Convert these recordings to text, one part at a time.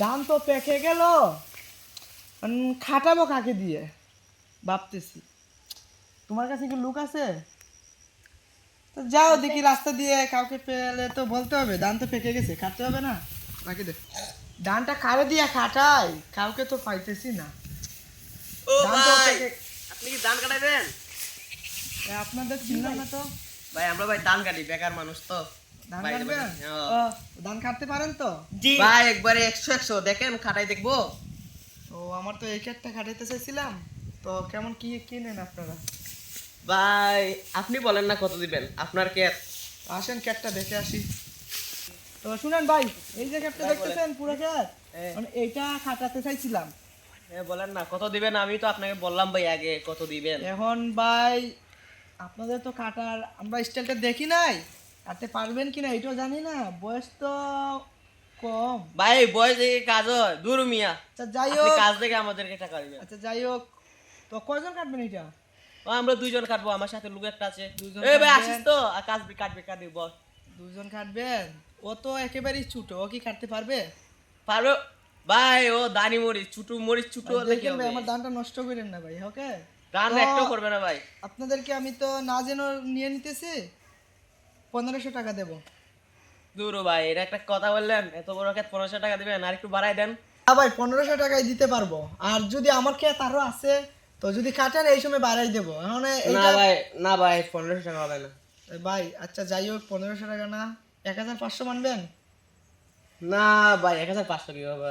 ধান তো পেকে গেল। খাটাবো কাকে দিয়ে? ভাবতেছি। তোমার কাছে কি লুক আছে? তো যাও দেখি রাস্তা দিয়ে কাউকে পেলে তো বলতে হবে ধান তো পেকে গেছে খাটতে হবে না? রাখি দে? ধানটা কারে দিয়ে খাটাই? কাউকে তো পাইতেছি না। ও ভাই আপনি কি ধান কাটাবেন এ, আপনাদের চিনলাম না তো? ভাই আমরা ভাই ধান কাটি বেকার মানুষ তো। ধান কাটবেন? হ্যাঁ। ও, ধান কাটতে পারেন তো? ভাই একবারে একশো একশো। দেখেন খাটাই দেখব। ও আমার তো এই কেটটা কাটাইতে চাইছিলাম। তো কেমন কি কি নেন আপনারা? ভাই আপনি বলেন না কত দিবেন? আপনার ক্ষেত। আসেন ক্যাটটা দেখে আসি। তো শুনেন ভাই এই যে ক্যাটটা দেখতেছেন পুরো হ্যাঁ। মানে এইটা খাটাতে চাইছিলাম। হ্যাঁ বলেন না কত দিবেন? আমি তো আপনাকে বললাম ভাই আগে কত দিবেন। এখন ভাই আপনাদের তো কাটার আমরা স্টাইলটা দেখি নাই। কাটতে পারবেন কি না এটাও জানি না। বয়স তো কম। ভাই বয়স দেখে কাজ হয়। দূর মিয়া। আচ্ছা যাই হোক। কাজ দেখে আমাদেরকে টাকা দিবেন। আচ্ছা যাই হোক। তো কয়জন কাটবেন এটা? ও, আমরা দুইজন কাটবো। আমার সাথে লোক একটা আছে। দুইজন এই ভাই আসিস তো? আর কাজ কাটবে কাটবে বল দুজন কাটবেন? ও তো একেবারেই ছোট। ও কি কাটতে পারবে? পারবে। ভাই ও দানি মরিচ ছুটু মরিচ ছুটু দেখেন ভাই আমার দানটা নষ্ট করেন না ভাই ওকে রান তো- একটাও করবে না ভাই। আপনাদেরকে আমি তো না যেন নিয়ে নিতেছি পনেরোশো টাকা দেবো। দূর ভাই এটা একটা কথা বললেন এত বড় ক্ষেত পনেরোশো টাকা দিবেন আর একটু বাড়াই দেন। হ্যাঁ ভাই পনেরোশো টাকায় দিতে পারব। আর যদি আমার খেয়ে আরও আছে তো যদি কাটেন এই সময় বাড়াই দেবো। এখন না এইটা ভাই না ভাই পনেরোশো টাকা হবে না। ভাই আচ্ছা যাই হোক পনেরোশো টাকা না। এক হাজার পাঁচশো মানবেন? না ভাই এক হাজার পাঁচশো কি হবে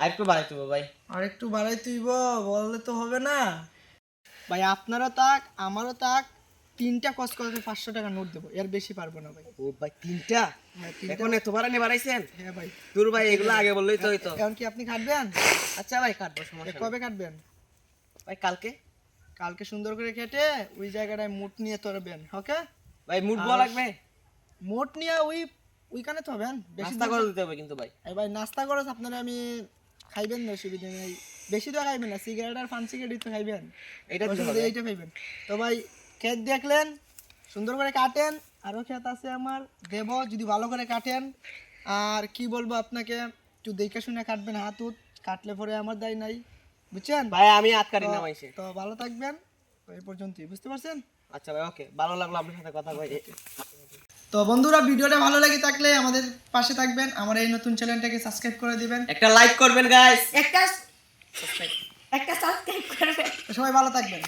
আর একটু বাড়াই দেবো ভাই। আর একটু বাড়াই তুইব বললে তো হবে না। ভাই আপনারও তাক আমারও তাক তিনটা কস করে পাঁচশো টাকা নোট দেবো এর বেশি পারব না ভাই। ও ভাই তিনটা? হ্যাঁ, এখন এত বাড়ানি বাড়াইছেন? হ্যাঁ ভাই। দূর ভাই এগুলো আগে বললেই তো হইতো। এখন কি আপনি কাটবেন? আচ্ছা ভাই কাটবো সমস্যা। কবে কাটবেন? ভাই কালকে? কালকে সুন্দর করে কেটে ওই জায়গাটায় মুট নিয়ে তরবেন ওকে? ভাই মুড বল লাগবে? মোট নিয়ে ওই ওইখানে তো হবেন নাস্তা করে দিতে হবে কিন্তু ভাই। ভাই নাস্তা করে আপনারা আমি খাইবেন না অসুবিধা নেই। বেশি তো খাইবেন না সিগারেট আর ফান সিগারেট তো খাইবেন। এটা হবে। এইটা খাইবেন। তো ভাই ক্ষেত দেখলেন সুন্দর করে কাটেন আরও ক্ষেত আছে আমার দেব যদি ভালো করে কাটেন আর কি বলব আপনাকে একটু দেখে শুনে কাটবেন হাত উত কাটলে পরে আমার দায় নাই বুঝছেন ভাই আমি হাত কাটি না মাইছে তো ভালো থাকবেন এই পর্যন্তই বুঝতে পারছেন আচ্ছা ভাই ওকে ভালো লাগল আপনার সাথে কথা কই তো বন্ধুরা ভিডিওটা ভালো লাগে থাকলে আমাদের পাশে থাকবেন আমার এই নতুন চ্যানেলটাকে সাবস্ক্রাইব করে দিবেন একটা লাইক করবেন গাইস একটা সাবস্ক্রাইব একটা সাবস্ক্রাইব করবে তো সবাই ভালো থাকবেন